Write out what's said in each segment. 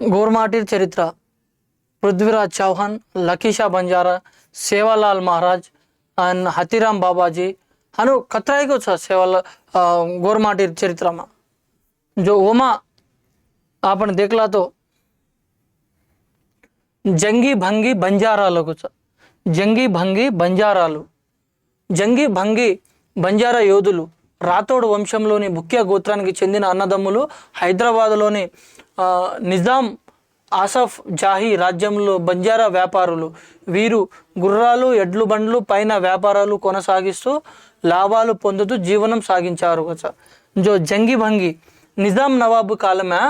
గోర్మాటీర్ చరిత్ర. పృథ్వీరాజ్ చౌహాన్ లకీషా బంజారా సేవాలాల్ మహారాజ్ అండ్ హతిరామ్ బాబాజీ. అను కత్రాయికి వచ్చా సేవాల గోర్మాటీర్ చరిత్ర జో ఓమా ఆపణ దేక్లాతో జంగి భంగి బంజారాలు వచ్చా. జంగి భంగి బంజారాలు. జంగి భంగి బంజారా యోధులు రాతోడు వంశంలోని ముఖ్య గోత్రానికి చెందిన అన్నదమ్ములు హైదరాబాదులోని నిజాం ఆసఫ్ జాహీ రాజ్యంలో బంజారా వ్యాపారులు. వీరు గుర్రాలు ఎడ్లు బండ్లు పైన వ్యాపారాలు కొనసాగిస్తూ లాభాలు పొందుతూ జీవనం సాగించారు. జో జంగి భంగి. నిజాం నవాబు కాలమే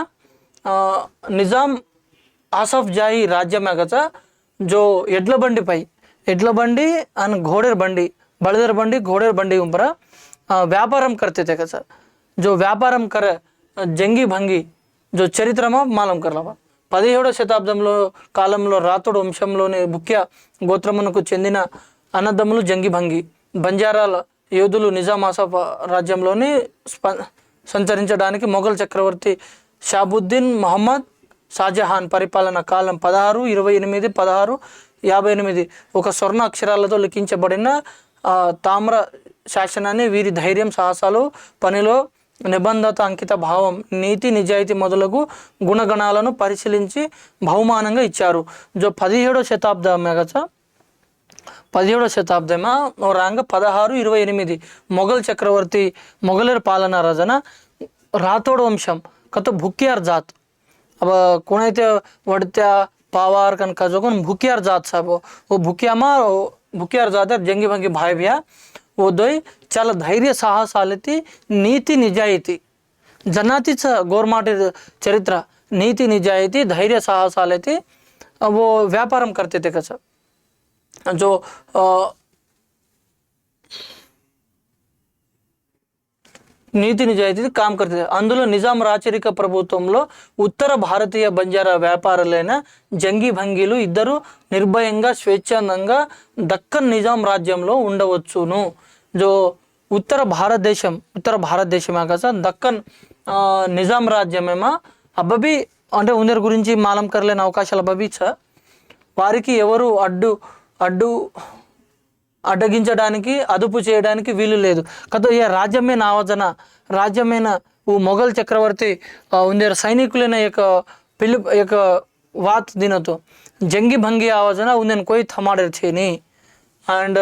నిజాం ఆసఫ్ జాహీ రాజ్యమే కదా జో ఎడ్ల బండిపై ఎడ్ల బండి అండ్ ఘోడెర్ బండి. బళదర్ బండి ఘోడెర్ బండి ఉంపరా. వ్యాపారం కర్తెతే కదా జో వ్యాపారం కర జంగి భంగి. జో చరిత్రమో మాలం కర్లవా పదిహేడవ శతాబ్దంలో కాలంలో రాతుడు వంశంలోని ముఖ్య గోత్రమునకు చెందిన అన్నదమ్ములు జంగిభంగి బంజారాల యోధులు నిజామాసా రాజ్యంలోని స్ప సంచరించడానికి మొఘల్ చక్రవర్తి షాబుద్దీన్ మహమ్మద్ షాజహాన్ పరిపాలన కాలం పదహారు ఇరవై ఎనిమిది పదహారు యాభై ఎనిమిది ఒక స్వర్ణ అక్షరాలతో లిఖించబడిన తామ్ర శాసనాన్ని వీరి ధైర్యం సాహసాలు పనిలో నిబంధత అంకిత భావం నీతి నిజాయితీ మొదలగు గుణగణాలను పరిశీలించి బహుమానంగా ఇచ్చారు జో పదిహేడో శతాబ్దమే కదా పదిహేడవ శతాబ్దమా ఓ రంగ పదహారు ఇరవై ఎనిమిది మొఘల్ చక్రవర్తి మొఘలర్ పాలన రజన రాథోడ్ వంశం కతో భుక్యార్ జాత్ अब कोणाचे वडत्या पावार कन का जो कोण भुकियार जात साहेब वो भुकियामा भुकियार जात जंगी भंगी भाई भ्या ఉదయ్ చాలా ధైర్య సాహసాలతి నీతి నిజాయితీ. జనాతి గోర్మాటి చరిత్ర నీతి నిజాయితీ ధైర్య సాహసాలతి ఓ వ్యాపారం కర్తతే కదా జో నీతి నిజాయితీ కామ్ కర్తే అందులో నిజాం రాచరిక ప్రభుత్వంలో ఉత్తర భారతీయ బంజారా వ్యాపారులైన జంగి భంగిలు ఇద్దరు నిర్భయంగా స్వేచ్ఛందంగా దక్కన్ నిజాం రాజ్యంలో ఉండవచ్చును. జో ఉత్తర భారతదేశం ఉత్తర భారతదేశమే కదా దక్కన్ నిజాం రాజ్యమేమా అబ్బబి అంటే ఉందరి గురించి మాలం కర్లేని అవకాశాలు అబ్బబి చ వారికి ఎవరు అడ్డు అడ్డు అడ్డగించడానికి అదుపు చేయడానికి వీలు లేదు కదా ఏ రాజ్యమైన ఆవజన రాజ్యమైన ఓ మొఘల్ చక్రవర్తి ఉందేరు సైనికులైన యొక్క పిలు యొక్క వాత్ దినతో జంగి భంగి ఆవజన ఉందని కోయి థమాడర్ చేయని అండ్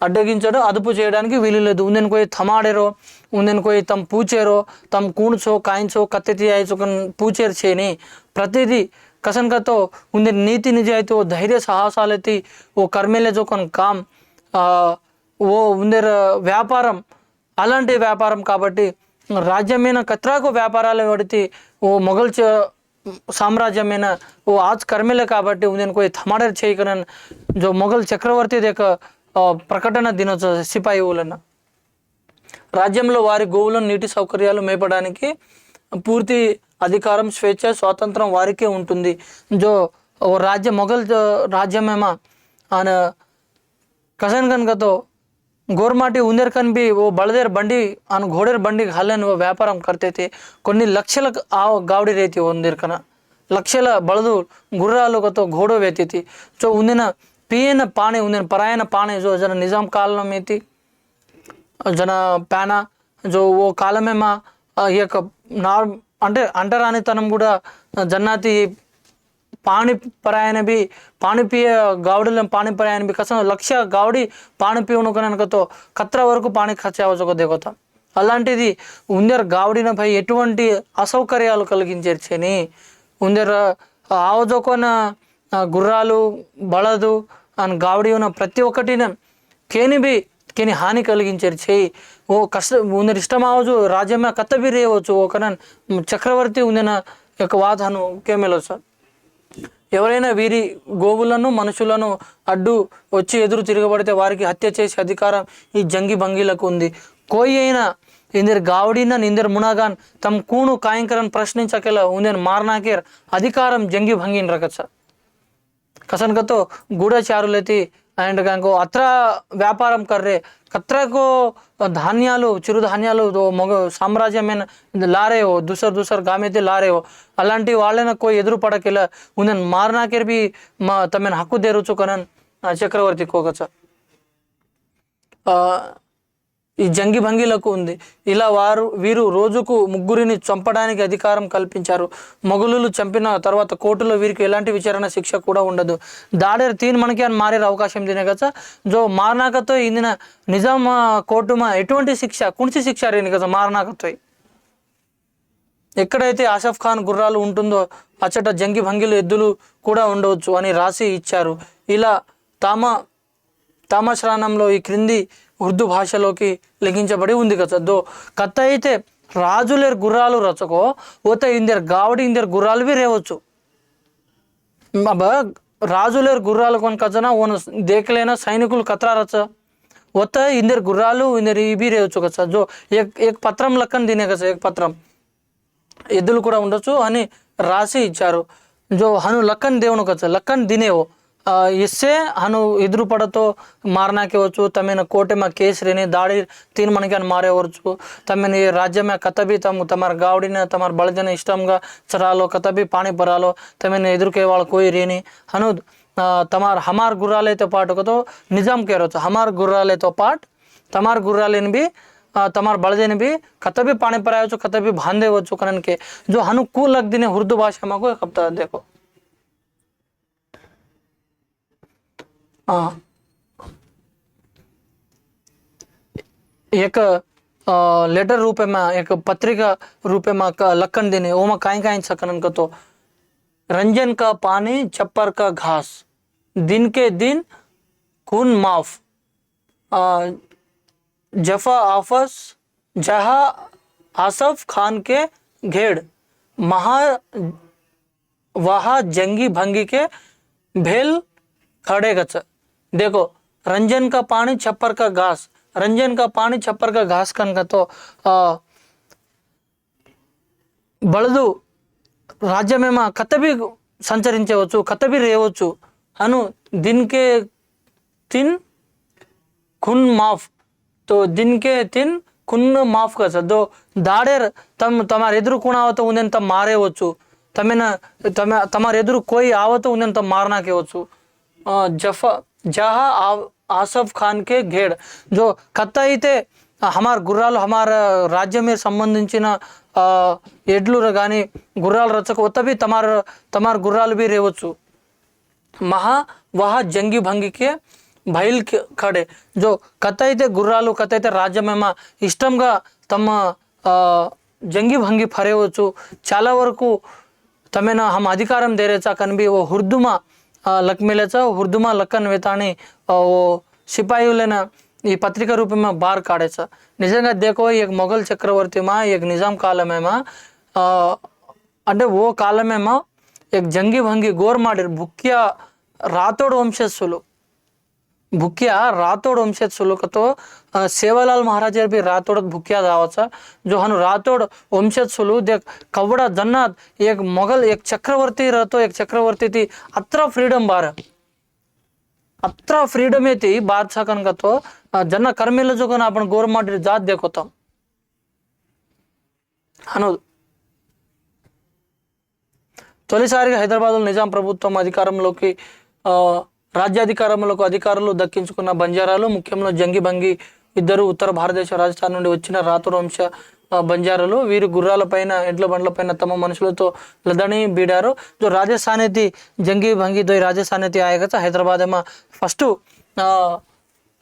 అడ్డగించడం అదుపు చేయడానికి వీలు లేదు. ఉందని కోయి థమాడేరో ఉందని కోయి తమ పూచేరో తమ కూణుచో కాయించో కత్తెతి ఆయిచో పూచేరు చేయని ప్రతిదీ కసన్ కతో ఉంది నీతి నిజాయితీ ఓ ధైర్య సాహసాలతి ఓ కర్మేలే జోకొన్ కామ్ ఓ ఉందర వ్యాపారం అలాంటి వ్యాపారం కాబట్టి రాజ్యమైన కత్రాకు వ్యాపారాలు పడితే ఓ మొఘల్ చ సామ్రాజ్యమైన ఓ ఆజ్ కర్మేలే కాబట్టి ఉందని కోయి థమాడర్ చేయకనని జో మొఘల్ చక్రవర్తి యొక్క ప్రకటన దినోత్సవ సిపాయి ఊలన్న రాజ్యంలో వారి గోవులను నీటి సౌకర్యాలు మేపడానికి పూర్తి అధికారం స్వేచ్ఛ స్వాతంత్రం వారికే ఉంటుంది. జో ఓ రాజ్య మొఘల్ రాజ్యమేమా ఆయన కసన్ కనుకతో గోర్మాటి ఉందర్ కన్ బి ఓ బళదేర్ బండి ఆయన ఘోడేర్ బండి హల్లని ఓ వ్యాపారం కర్తైతే. కొన్ని లక్షల ఆ గావడి రేతి ఉందేరు కన. లక్షల బళదు గుర్రాలు ఘోడో వేతి సో ఉందిన పియన పాణి ఉంది. పరాయణ పాణి జో జన నిజాం కాలం ఏతి? జన పాన జో ఓ కాలమేమా ఈ యొక్క నార్ అంటే అంటరానితనం కూడా జన్నాతి పాణి పరాయణ బి పాణి పియ పాణి పరాయణ బి కసం లక్ష గావడి పాణి పియను కనుకతో కత్ర వరకు పాణి ఖర్చు దేవత. అలాంటిది ఉందర గావుడినపై ఎటువంటి అసౌకర్యాలు కలిగించేర్చని? ఉందర ఆవజోకొన గుర్రాలు బలదు అని గావడి ఉన్న ప్రతి ఒక్కటిన కేనిబి కేని హాని కలిగించారు చేయి. ఓ కష్ట ఉందరి ఇష్టం అవ్వచ్చు రాజ్యమే కత్తబి రేయవచ్చు. ఒకన చక్రవర్తి ఉందిన యొక్క వాదను కేమెలో సార్. ఎవరైనా వీరి గోవులను మనుషులను అడ్డు వచ్చి ఎదురు తిరగబడితే వారికి హత్య చేసే అధికారం ఈ జంగి భంగిలకు ఉంది. కోయి అయినా ఇందరు గావడిన ఇందరు మునాగాన్ తమ కూణు కాయంకరన్ ప్రశ్నించకెల ఉందని మార్నాకేర్ అధికారం జంగి భంగిన్ రకచ్చ కసన్ కతో అండ్ కనుక అత్ర వ్యాపారం కర్రే కత్రకు ధాన్యాలు చిరుధాన్యాలు దో మొగ సామ్రాజ్యమైన లారేవో దుసర్ దుసర్ గామెతే లారేవో అలాంటి వాళ్ళైనా కో ఎదురు పడకిలా ఉందని మారనాకెర్ మా తమైన హక్కు తెరుచుకొనన్ చక్రవర్తి కోకచ ఈ జంగి భంగిలకు ఉంది. ఇలా వారు వీరు రోజుకు ముగ్గురిని చంపడానికి అధికారం కల్పించారు. మొఘలులు చంపిన తర్వాత కోర్టులో వీరికి ఎలాంటి విచారణ శిక్ష కూడా ఉండదు. దాడేరు తీన్ మనకి అని మారే అవకాశం తినే కదా? జో మారనాకతో ఇందిన నిజాం కోర్టుమా ఎటువంటి శిక్ష కుంచి శిక్ష రేని కదా మారనాకతో ఎక్కడైతే ఆసఫ్ ఖాన్ గుర్రాలు ఉంటుందో అచ్చట జంగి భంగిలు ఎద్దులు కూడా ఉండవచ్చు అని రాసి ఇచ్చారు. ఇలా తామ తామశ్రానంలో ఈ క్రింది ఉర్దూ భాషలోకి లిఖించబడి ఉంది కదా. దో కథ అయితే రాజులేరు గుర్రాలు రచకో ఓత ఇందరు గావడి ఇందరు గుర్రాలు రేవచ్చు. अब రాజులేరు గుర్రాలు కొనుకొచ్చన ఓన దేకలేన సైనికులు కత్రా రచ. ఒత్త ఇందరు గుర్రాలు ఇందరు ఇవి రేవచ్చు కదా. జో ఏక్ పత్రం లెక్కన తినే కదా ఏక్ పత్రం. ఎద్దులు కూడా ఉండొచ్చు అని రాసి ఇచ్చారు. జో హను లక్కన్ దేవును కదా లక్కన్ దినేవో. इससे हनु ఎదురు పడతో మారనాకేవచ్చు కోట మా కేసరిని దాడి తీర్మానికి అని మారేవచ్చు తమని రాజ్యం కథబి తమ తమ గావడిన తమ బలజన ఇష్టంగా చరాలో కథబి పాణి పరాలో తమని ఎదురుకే వాళ్ళ కోయిరిని అను తమార్ హమార్ గుర్రాలతో పాటుతో నిజాం కేరవచ్చు హమార్ గుర్రాలతో పాటు తమార్ గుర్రాలని బి તમારા બળદેને బి కథబి બી కథబి પર આવ્યો జో హను બી ભાંધે વચ્ચો భాష మాకు కప్తా దేకో एक लेटर रूप એક લેટર રૂપેમાં એક लखन देने वो में कहीं कहीं કાંઈ का तो। रंजन का पानी छप्पर का घास। दिन के दिन खून माफ़। आ, जफा आफस जहा आसफ खान के घेड़। महा वहा जंगी भंगी के भेल खड़े गचर देखो रंजन का पानी छप्पर का घास रंजन का पानी छप्पर का घास కనుక తో బలదు రాజ్యమేమ కథబి సంచరించవచ్చు కథబి రేవచ్చు అను దిన్కే తిన్ ఖున్ మాఫ్తో దిన్కే తిన్ ఖున్ మాఫ్ కదో దాడేర్ తమ తమ ఎదురు కూడా అవుతూ ఉందని తమ మారేవచ్చు తమ తమ తమ ఎదురు కోయి ఆవతూ ఉందని తమ మారనాకేవచ్చు జఫా జహా ఆ- ఆసఫ్ ఖాన్ కే ఘేడ్ జో కథ అయితే హమార్ గుర్రాలు హమార్ రాజ్యం సంబంధించిన ఆ, ఎడ్లు కానీ గుర్రాలు రచ్చక ఒత్తబి తమార్ తమార్ గుర్రాలు బి రేవచ్చు మహా వహ జంగి భంగికే బయల్ ఖడే జో కథ అయితే గుర్రాలు కథ అయితే రాజ్యమేమ ఇష్టంగా తమ ఆ, జంగి భంగి ఫరేవచ్చు చాలా వరకు తమేన హమ అధికారం దేరేచా కనిపి ఓ హుర్దుమా लकमेल्याचं हुर्दुमा लक्कन वेताने సిపాయులైన ఈ పత్రిక రూపమా బార్ కాడేసా నిజంగా దేకో ఏక మొఘల్ చక్రవర్తిమా ఏక నిజాం కాలమేమా అంటే ఓ కాలమేమా ఏక జంగి భంగి గోర్ మాడిరు భుక్య రాథోడ్ ವಂಶಸ್ಸುಲು భుక్య రాథోడ్ ವಂಶಸ್ಸುಲುಕతో સેવાલાલ મહારાજે બી રાઠોડ ભૂખ્યા દાવા છે જો હન રાઠોડ વંશજ સુલુ દેખ કવડા જન્નાત એક મોગલ એક ચક્રવર્તી રહેતો એક ચક્રવર્તીથી અત્ર ફ્રીડમ બાર ಅತ್ರ ಫ್ರೀಡಮ್ ಐತಿ ಬಾದ್ಶಾ ಕನ್ಗತ್ತು ಜನ ಕರ್ಮಿಲ್ಲ ಜೋಗನ आपण ಗೋರ್ ಮಾಡಿರಿ ಜಾತ್ ದೇಕೋತ ಅನ್ನೋದು తొలిసారిగా హైదరాబాద్లో నిజాం ప్రభుత్వం అధికారంలోకి రాజ్యాధికారంలోకి అధికారులు దక్కించుకున్న బంజారాలు ముఖ్యంలో జంగిబంగి ఇద్దరు ఉత్తర భారతదేశ రాజస్థాన్ నుండి వచ్చిన రాతువంశ బంజారాలు వీరు గుర్రాలపైన ఎడ్ల బండ్లపైన తమ మనుషులతో లదని బీడారు. జో రాజస్థానేతి జంగి భంగి దోయ్ రాజస్థానేతి ఆయగత హైదరాబాదేమా ఫస్ట్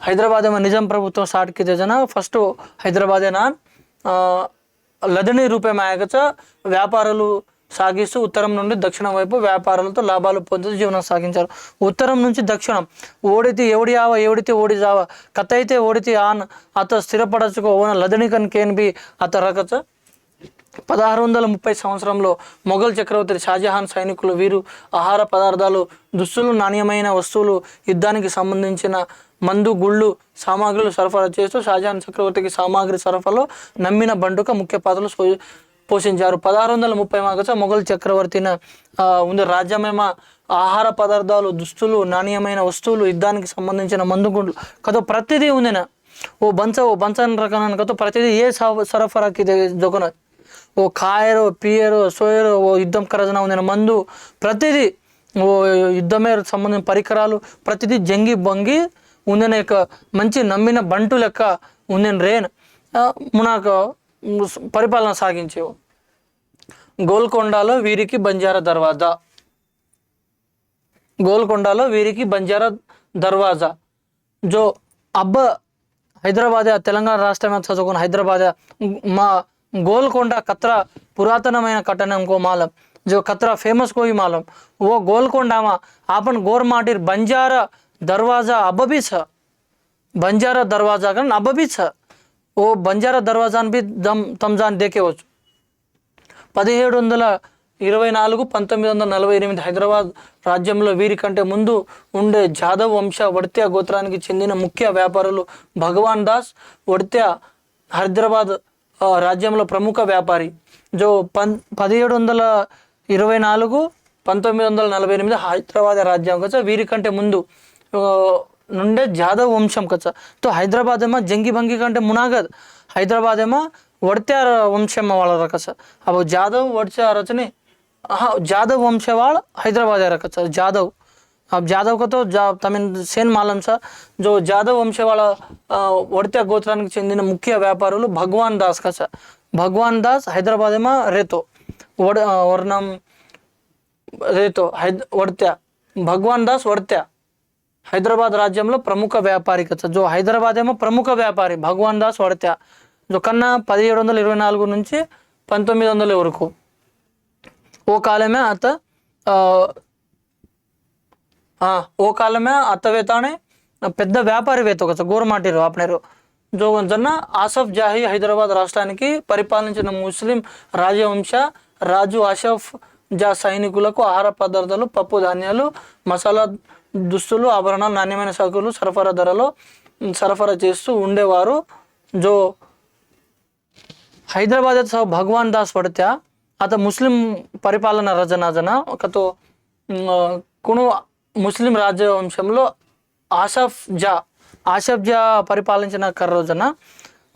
హైదరాబాదేమా నిజాం ప్రభుత్వం స్టార్ట్ తెజన ఫస్ట్ హైదరాబాదేనా లదని రూపేమా ఆయగత వ్యాపారులు సాగిస్తూ ఉత్తరం నుండి దక్షిణం వైపు వ్యాపారాలతో లాభాలు పొందుతూ జీవనం సాగించారు. ఉత్తరం నుంచి దక్షిణం. ఓడితే ఎవడి ఆవ ఎవడితే ఓడి జావ. కథ అయితే ఓడితే ఆన్. అత స్థిరపడచుకో ఓన లదనికన్ కేన్ బి అత రకచ పదహారు వందల ముప్పై సంవత్సరంలో మొఘల్ చక్రవర్తి షాజహాన్ సైనికులు వీరు ఆహార పదార్థాలు దుస్తులు నాణ్యమైన వస్తువులు యుద్ధానికి సంబంధించిన మందు గుళ్ళు సామాగ్రిలు సరఫరా చేస్తూ షాజహాన్ చక్రవర్తికి సామాగ్రి సరఫరాలో నమ్మిన బండుక ముఖ్య పాత్రలు పోషించారు. పదహారు వందల ముప్పై మాకొచ్చ మొఘల్ చక్రవర్తిన ఉంది రాజ్యమేమ ఆహార పదార్థాలు దుస్తులు నాణ్యమైన వస్తువులు యుద్ధానికి సంబంధించిన మందుగుండ్లు కథ ప్రతిదీ ఉందిన. ఓ బంచ ఓ బంచన్ రకమైన కథ ప్రతిదీ ఏ సరఫరాకి దొకన. ఓ కాయరు పియరు సోయరు ఓ యుద్ధం కరజన ఉందిన మందు ప్రతిదీ ఓ యుద్ధమే సంబంధించిన పరికరాలు ప్రతిదీ జంగి బొంగి ఉందిన యొక్క మంచి నమ్మిన బంటు లెక్క ఉందిన రేన్. మునాకు పరిపాలన సాగించేవు గోల్కొండలో వీరికి బంజారా దర్వాజా గోల్కొండలో వీరికి బంజారా దర్వాజా జో అబ్బ హైదరాబాద్ తెలంగాణ రాష్ట్రమే చదువుకున్న హైదరాబాద్ మా గోల్కొండ కత్ర పురాతనమైన కట్టణం కో మాలం जो खतरा फेमस को ही मालूम वो गोलकोंडा में आपन गोर माटीर बंजारा दरवाजा अब भी छ బంజారా దర్వాజా కానీ అబ్బ బి ఛ ఓ బంజారా దర్వాజాను బి దమ్ తమ్జాన్ దేకేవచ్చు. పదిహేడు వందల ఇరవై నాలుగు పంతొమ్మిది వందల నలభై ఎనిమిది హైదరాబాద్ రాజ్యంలో వీరికంటే ముందు ఉండే జాదవ్ వంశ వడిత్య గోత్రానికి చెందిన ముఖ్య వ్యాపారులు భగవాన్ దాస్ వడిత్య హైదరాబాద్ రాజ్యంలో ప్రముఖ వ్యాపారి. జో పన్ పదిహేడు వందల ఇరవై నాలుగు పంతొమ్మిది వందల నలభై ఎనిమిది హైదరాబాద్ రాజ్యాంగ వీరికంటే ముందు నుండే జాదవ్ వంశం కచ్చ తో హైదరాబాద్ ఏమో జంగి భంగి కంటే మునాగద్ హైదరాబాద్ ఏమో वडत्यार वंशम वाला रखस अब जादव वडच्या रचने हाँ जादव वंश वाल हैदराबाद रखस जादव अब जादव का तो जा तमिन సేన్ మాలం సార్ జో జాదవ్ వంశ వాళ్ళ వడిత్య గోత్రానికి చెందిన ముఖ్య వ్యాపారులు భగవాన్ దాస్ కా సార్ భగవాన్ దాస్ హైదరాబాద్ ఏమో రేతో వడ వర్ణం రేతో హైద్ వడిత్య భగవాన్ దాస్ వడిత్య హైదరాబాద్ రాజ్యంలో ప్రముఖ వ్యాపారి కదా జో హైదరాబాద్ ఏమో ప్రముఖ వ్యాపారి భగవాన్ దాస్ వడత్య జో కన్నా పదిహేడు వందల ఇరవై నాలుగు నుంచి పంతొమ్మిది వందల వరకు. ఓ కాలమే అత ఓ కాలమే అత్తవేతానే పెద్ద వ్యాపారివేత్త ఒక గోరమాటిరు ఆపనేరు. జో జన్న ఆసఫ్ జాహీ హైదరాబాద్ రాష్ట్రానికి పరిపాలించిన ముస్లిం రాజవంశ రాజు ఆసఫ్ జా సైనికులకు ఆహార పదార్థాలు పప్పు ధాన్యాలు మసాలా దుస్తులు ఆభరణాలు నాణ్యమైన సరుకులు సరఫరా ధరలో సరఫరా చేస్తూ ఉండేవారు. జో హైదరాబాద్ అయితే భగవాన్ దాస్ పడితే అత ముస్లిం పరిపాలన రజనాజన ఒకతో కొను ముస్లిం రాజవంశంలో ఆసఫ్ జా ఆసఫ్ జా పరిపాలించిన కర్రోజన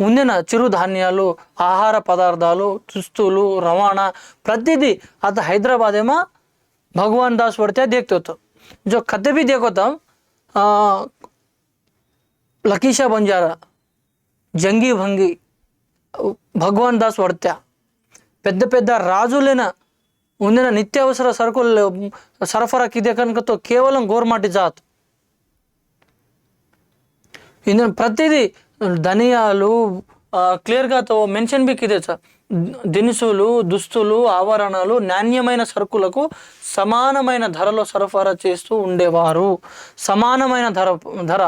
ఉందిన చిరుధాన్యాలు ఆహార పదార్థాలు దుస్తులు రవాణా ప్రతిదీ అత హైదరాబాద్ ఏమో భగవాన్ దాస్ పడితే దేక్తోతో. जो कते भी देखो तब లకీషా బంజారా జంగీ భంగి భగవాన్ దాస్ వడత్య పెద్ద పెద్ద రాజులైన ఉండిన నిత్యావసర సరుకులు సరఫరా కిదే కనుకతో కేవలం గోర్మాటి జాత్ ఇందులో ప్రతిదీ ధనియాలు క్లియర్గా తో మెన్షన్ బి కిదే సార్ దినుసులు దుస్తులు ఆభరణాలు నాణ్యమైన సరుకులకు సమానమైన ధరలో సరఫరా చేస్తూ ఉండేవారు సమానమైన ధర ధర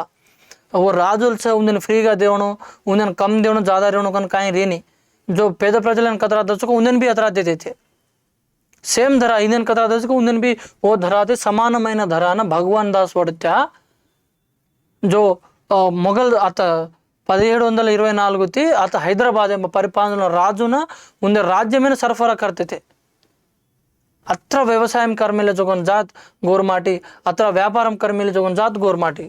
वो రాజులు స ఉందని ఫ్రీగా దేవను ఉందని కమ్ దేవను జాదా దేవను కానీ కాయి రేని जो పేద ప్రజలను కతరా దచ్చుకో ఉందని బి అతరా దేతే थे సేమ్ ధర ఇందని కథ దశకు ఉందని బి ఓ ధర అయితే సమానమైన ధర అన్న భగవాన్ దాస్ వడిత్యా జో ఆ, మొఘల్ అత పదిహేడు వందల ఇరవై నాలుగుతి అత హైదరాబాద్ ఎంబ పరిపాలన రాజున ఉండే రాజ్యమైన సరఫరా కర్తతే. అత్ర వ్యవసాయం కర్మీల జోగన్ జాత్ గోర్మాటి అత్ర వ్యాపారం కర్మీల జోగన్ జాత్ గోర్మాటి.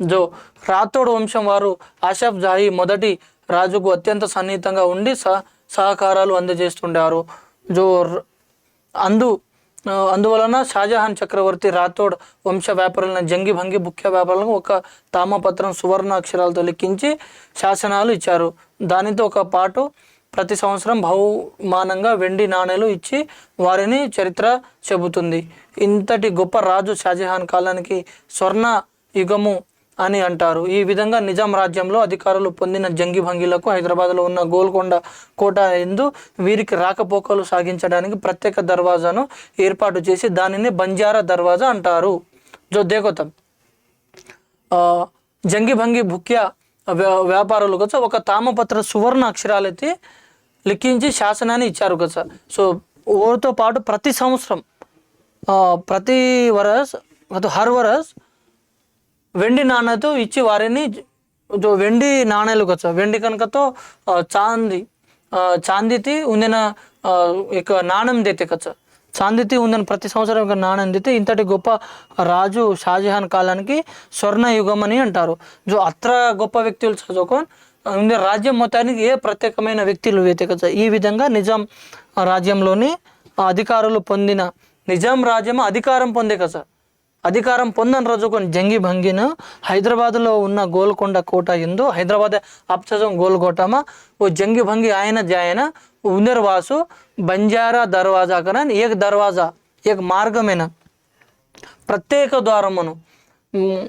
జో రాథోడ్ వంశం వారు ఆషఫ్ జాహీ మొదటి రాజుకు అత్యంత సన్నిహితంగా ఉండి సహ సహకారాలు అందజేస్తుండారు. జో అందు అందువలన షాజహాన్ చక్రవర్తి రాథోడ్ వంశ వ్యాపారులైన జంగి భంగి ముఖ్య వ్యాపారులకు ఒక తామపత్రం సువర్ణ అక్షరాలతో లిఖించి శాసనాలు ఇచ్చారు. దానితో ఒక పాటు ప్రతి సంవత్సరం బహుమానంగా వెండి నాణేలు ఇచ్చి వారిని చరిత్ర చెబుతుంది. ఇంతటి గొప్ప రాజు షాజహాన్ కాలానికి స్వర్ణ యుగము అని అంటారు. ఈ విధంగా నిజాం రాజ్యంలో అధికారులు పొందిన జంగి భంగిలకు హైదరాబాద్లో ఉన్న గోల్కొండ కోట ఎందు వీరికి రాకపోకలు సాగించడానికి ప్రత్యేక దర్వాజాను ఏర్పాటు చేసి దానిని బంజారా దర్వాజా అంటారు. జో దేకోతం జంగి భంగి భుక్య వ్యాపారులు కదా ఒక తామపత్ర సువర్ణ అక్షరాలైతే లిఖించి శాసనాన్ని ఇచ్చారు కదా సో ఓరితో పాటు ప్రతి సంవత్సరం ప్రతి వరస్ హర్ వరస్ వెండి నాణ్యతో ఇచ్చి వారిని జో వెండి నాణ్యాలు కదా వెండి కనుకతో చాంది చాందితి ఉందిన ఇక నాణ్యం దేతే కదా చాందితి ఉందని ప్రతి సంవత్సరం ఒక నాణ్యం దితే ఇంతటి గొప్ప రాజు షాజహాన్ కాలానికి స్వర్ణయుగం అని అంటారు. జో అత్ర గొప్ప వ్యక్తులు చదువుకొని ఉంది రాజ్యం మొత్తానికి ఏ ప్రత్యేకమైన వ్యక్తులు వ్యతిరేక ఈ విధంగా నిజాం రాజ్యంలోని అధికారులు పొందిన నిజాం రాజ్యం అధికారం పొందే కదా సార్ అధికారం పొందని రోజు కొన్ని జంగి భంగిను హైదరాబాద్లో ఉన్న గోల్కొండ కోట ఎందు హైదరాబాద్ అప్సజం గోల్కోటమ ఓ జంగి భంగి ఆయన జాయన ఉనర్వాసు బంజారా దర్వాజా కన ఏక దర్వాజా ఏక మార్గమేన. ప్రత్యేక ద్వారమును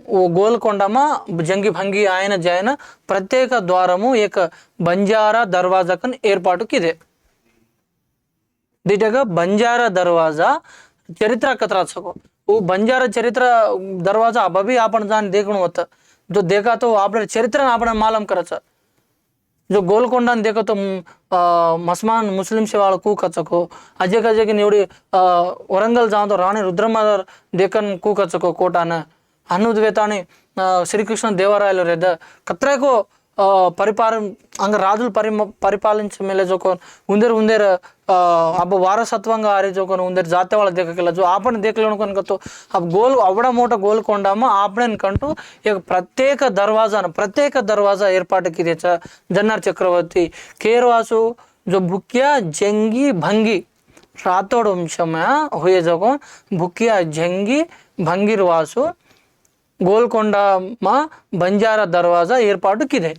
ఓ గోల్కొండమ జంగి భంగి ఆయన జాయన ప్రత్యేక ద్వారము ఏక బంజారా దర్వాజా దర్వాజాకన్ ఏర్పాటుకిదే. దీటగా బంజారా దర్వాజా చరిత్ర కథరాచకం वो बंजार चरित्र दरवाजा अभी आपण जान देखण होतं जो देखा तो आपल्या चरित्रानं आपण मालम करायचं जो गोलकोंडा ने देखा तो मस्मान मुस्लिम शेवाळ कू कचको अजे का की निवडी वरंगल जाऊन तो राणी రుద్రమదర్ देखन कू कचको కోటాनं देवराय लो దేవరాయలు రెద్ద को పరిపాలన అంగ రాజులు పరి మేల మెల్లజోకో ఉందరు ఉందరు అబ్బ వారసత్వంగా ఆరేజోకొని ఉందరు జాతీయ వాళ్ళ దిగకెళ్ళచ్చు ఆపణ దిగలను కనుకతో ఆ గోలు అవడ మూట గోలు కొండామో ఆపణనికంటూ ఇక ప్రత్యేక దర్వాజాను ప్రత్యేక దర్వాజా ఏర్పాటుకి తెచ్చ జన్నార్ చక్రవర్తి. కేర్వాసు జో బుక్య జంగి భంగి రాతోడు వంశమా హుయే జోకం జంగి భంగిర్వాసు గోల్కొండ మా బంజారా దర్వాజా ఏర్పాటు కిదే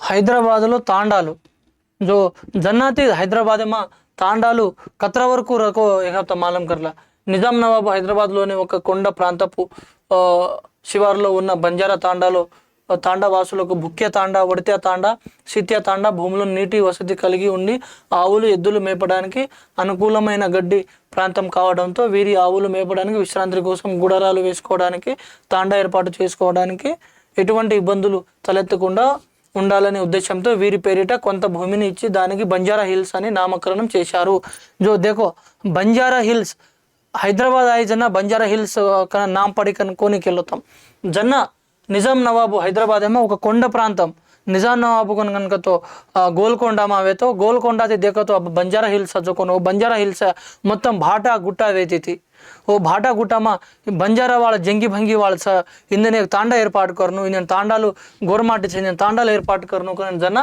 హైదరాబాద్లో తాండాలు जो जन्नाती హైదరాబాద్ మా తాండాలు కత్ర వరకు రకో ఏకప్త మాలం కర్లా నిజాం నవాబ్ హైదరాబాద్లోని ఒక కొండ ప్రాంతపు ఆ, శివారులో ఉన్న బంజారా తాండాలో తాండవాసులకు ముఖ్య తాండ ఒడితే తాండా తాండా శిత్య తాండా భూమిలో నీటి వసతి కలిగి ఉండి ఆవులు ఎద్దులు మేపడానికి అనుకూలమైన గడ్డి ప్రాంతం కావడంతో వీరి ఆవులు మేపడానికి విశ్రాంతి కోసం గుడారాలు వేసుకోవడానికి తాండా ఏర్పాటు చేసుకోవడానికి ఎటువంటి ఇబ్బందులు తలెత్తకుండా ఉండాలనే ఉద్దేశంతో వీరి పేరిట కొంత భూమిని ఇచ్చి దానికి బంజారా హిల్స్ అని నామకరణం చేశారు. జో దేకో బంజారా హిల్స్ హైదరాబాద్ ఆయి జన్న బంజారా హిల్స్ కన నామ్ పడి కనుక్కొని కెళ్ళుతాం జన్న నిజాం నవాబు హైదరాబాద్ ఏమో ఒక కొండ ప్రాంతం. నిజాం నవాబు కనుకతో గోల్కొండ మావేతో గోల్కొండ దగ్గరతో బంజారా హిల్స్ చదువుకొని ఓ బంజారా హిల్స్ మొత్తం భాటా గుట్ట వేతితి. ఓ భాటా గుట్టమా బంజారా వాళ్ళ జంగి భంగి వాళ్ళ స ఇందనే తాండా ఏర్పాటు కరను ఇందని తాండాలు గోరమాటి చెందిన తాండాలు ఏర్పాటు కరను కానీ జన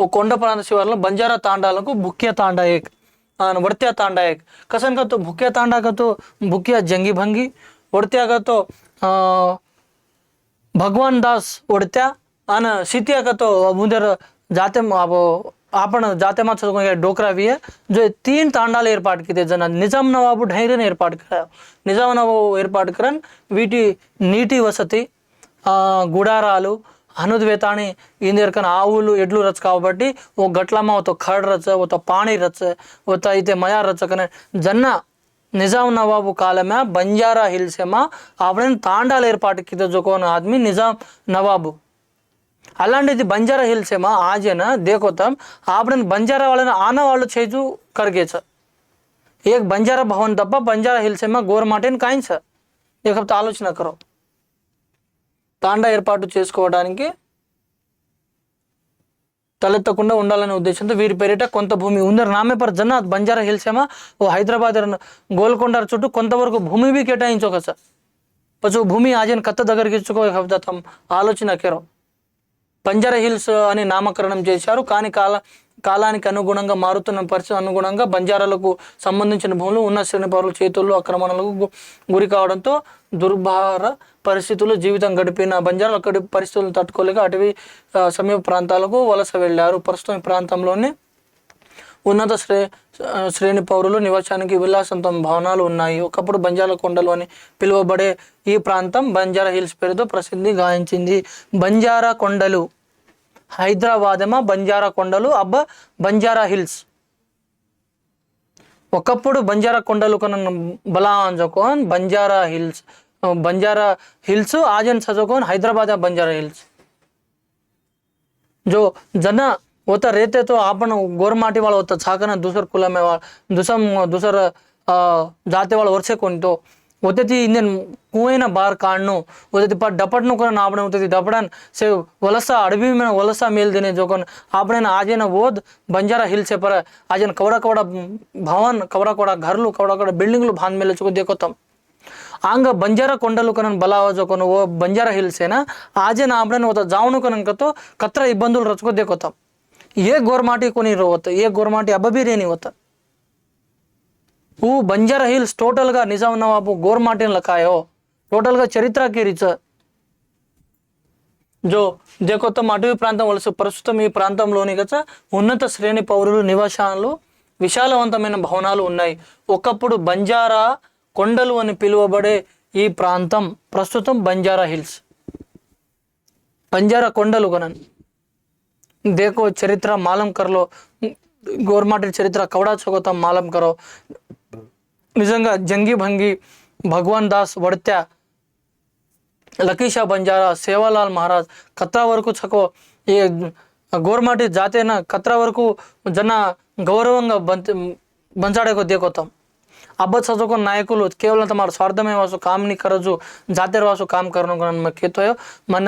ఓ కొండ ప్రాంత శివార్లో బంజారా తాండాలకు బుక్య తాండా ఏక్ వడిత్యా తాండా ఏక్. కసన్కతో ముఖ్య తాండాకతో బుక్య జంగి భంగి వడత్యాగతో भगवान दास वडत्या आणि सीत्या का तो उधर जाते म- अब आपण जाते मा डोकरा भी है जो ये तीन तांडाल ఏర్పాటు కిదే జన నిజాం నవాబు ధైర్యం ఏర్పాటు కరా నిజాం నవాబు ఏర్పాటు కరన్ వీటి నీటి వసతి ఆ, గుడారాలు అనుద్వేతాని ఇందరికన ఆవులు ఎడ్లు రచ్చ కాబట్టి ఓ గట్లమ్మ ఒక ఖడ్ రచ్చ ఒక పాణి రచ్చ ఒక అయితే మయా రచ్చ కనే జన్న నిజాం నవాబు ಕಾಲಮೆ ಬಂಜಾರಾ ಹಿಲ್ಸ್ ఆవిడ తాండాల ఏర్పాటు కింద జోకోన ఆద్మి నిజాం నవాబు. అలాంటిది బంజారా హిల్స్ ఏమా? ఆజన? దేకోతం. ఆవిడ బంజారా వాళ్ళని ఆన వాళ్ళు చేజు కరిగేచ. ఏక్ బంజారా భవన్ తప్ప బంజారా హిల్స్ ఏమా? గోరమాటేని కాయించ. ఇకపోతే ఆలోచన కరో. తాండా ఏర్పాటు చేసుకోవడానికి తలెత్తకుండా ఉండాలనే ఉద్దేశంతో వీరి పేరిట కొంత భూమి ఉందరు నామేపర్ జన్నాథ్ బంజారా హిల్స్ ఏమో ఓ హైదరాబాద్ గోల్కొండ చుట్టూ కొంతవరకు భూమి బి కేటాయించోక సార్. పచ్చు భూమి ఆజన్ కత్త దగ్గరికి ఇచ్చుకో తమ ఆలోచన కేరం బంజారా హిల్స్ అని నామకరణం చేశారు కానీ కాల కాలానికి అనుగుణంగా మారుతున్న పరిస్థితి అనుగుణంగా బంజారాలకు సంబంధించిన భూములు ఉన్న శ్రేణి పౌరుల చేతుల్లో ఆక్రమణలకు గురి కావడంతో దుర్భార పరిస్థితుల్లో జీవితం గడిపిన బంజారాలు అక్కడి పరిస్థితులను తట్టుకోలేక అటవీ సమీప ప్రాంతాలకు వలస వెళ్ళారు. ప్రస్తుతం ఈ ప్రాంతంలోనే ఉన్నత శ్రే శ్రేణి పౌరులు నివాసానికి విలాసంతో భవనాలు ఉన్నాయి. ఒకప్పుడు బంజారా కొండలు అని పిలువబడే ఈ ప్రాంతం బంజారా హిల్స్ పేరుతో ప్రసిద్ధి గాయించింది బంజారా కొండలు హైదరాబాదేమా బంజారా కొండలు అబ్బ బంజారా హిల్స్ ఒకప్పుడు బంజారా కొండలు కొన బలా అంజకోన్ బంజారా హిల్స్ ఆ, బంజారా హిల్స్ ఆజన్ సజకోన్ హైదరాబాద్ బంజారా హిల్స్ जो जना होता रहते तो आपण गोरमाटी वाला होता छाकना दुसर कुला में वाला दुसम दुसर अ, जाते वाला वर्षे कोण तो उतती इंजन कुएं ना बाहर काटनो उतती पर डपटनो करना आपने उतती डपटन से वलसा अड़बी में वलसा मेल देने जो कन आपने ना आज ना वोद बंजारा हिल से पर आज ना कवड़ा कवड़ा भवन कवड़ा कवड़ा घर लो कवड़ा कवड़ा बिल्डिंग लो भान मेले चुको देखो तम ಆಂಗ ಬಂಜಾರ ಕೊಂಡಲು ಕನನ್ ಬಲಾವಜೋ ಕೊನು ಓ ಬಂಜಾರ ಹಿಲ್ಸೇನ ಆಜೆ ನಾ ಆಮ್ರನ್ ಓತ ಜಾವನು ಕನನ್ ಕತ್ತೋ ಕತ್ರ ಇಬ್ಬಂದುಲ್ ರಚ್ಕೋ ದೇಕೋತ ಏ ಗೋರ್ಮಾಟಿ ಕೊನಿರೋ ಓತ ಏ ಗೋರ್ಮಾಟಿ ಅಬ್ಬಬೀರೇನಿ ಓತ તું બંજર హిల్స్ టోటల్గా నిజాం నవాబు గోర్మాటిని లకాయో టోటల్గా చరిత్ర కీరిచ జో దేకొత్తం అటవీ ప్రాంతం వలస ప్రస్తుతం ఈ ప్రాంతంలోని గత ఉన్నత శ్రేణి పౌరులు నివాసాలు విశాలవంతమైన భవనాలు ఉన్నాయి. ఒకప్పుడు బంజారా కొండలు అని పిలువబడే ఈ ప్రాంతం ప్రస్తుతం బంజారా హిల్స్. బంజారా కొండలు కొన దేకో చరిత్ర మాలంకర్లో గోర్మాటి చరిత్ర కవడా చొగతం మాలంకరో. నిజంగా జంగి భంగి భగవాన్ దాస్ వడత్యా లకీషా బంజారా సేవాలాల్ మహారాజ్ కత్రా వరకు చకో ఏ గోర్మాటి జాతేన కత్రా వరకు జన గౌరవంగా బంతి బంచాడేకో దేకొత్తాం అబ్బ చదువుకున్న నాయకులు కేవలం తమ స్వార్థమే వాసు కామ్ని కరజు జాతీయ వాసు కామ్ కరణం మన కేతోయో మన